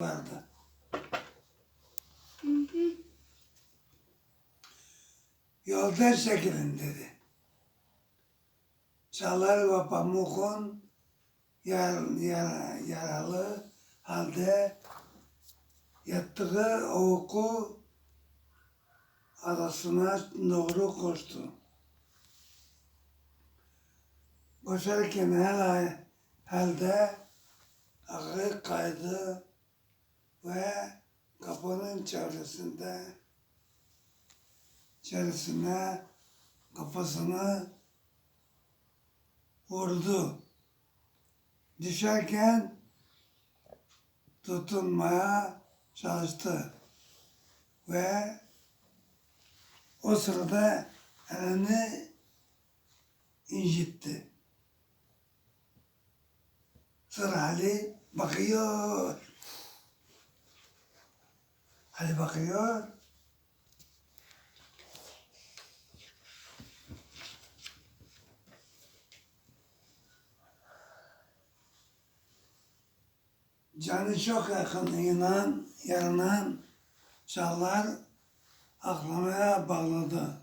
vardı. Yolda çekilin dedi. Çalar ve Pamuk'un yar, yar, yaralı halde yattığı oku arasına doğru koştu. Koşarken her halde ağı kaydı ve kapının çevresinde içerisine kafasını vurdu. Düşerken tutunmaya çalıştı ve o sırada elini incitti. Sıra Ali bakıyor. Ali bakıyor. Canı çok yakın inan, yaranan çağlar aklamaya bağladı.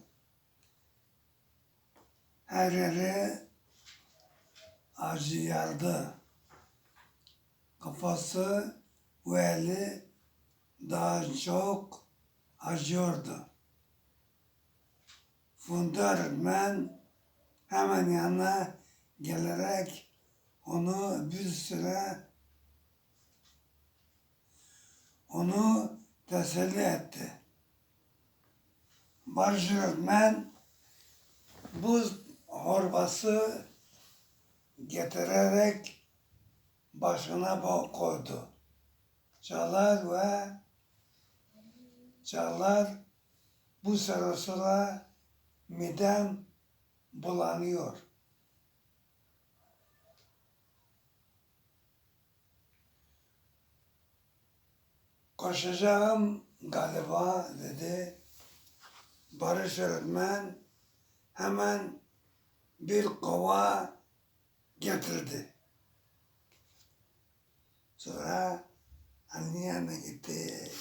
Her yeri acıyardı. Kafası ve eli daha çok acıyordu. Funda öğretmen hemen yanına gelerek onu bir süre onu teselli etti. Barış öğretmen buz horbası getirerek başına koydu. Çağlar ve Çağlar bu sıra sıra midem bulanıyor. Koşacağım galiba dedi. Barış öğretmen hemen bir kova getirdi. Sonra yanına gitti.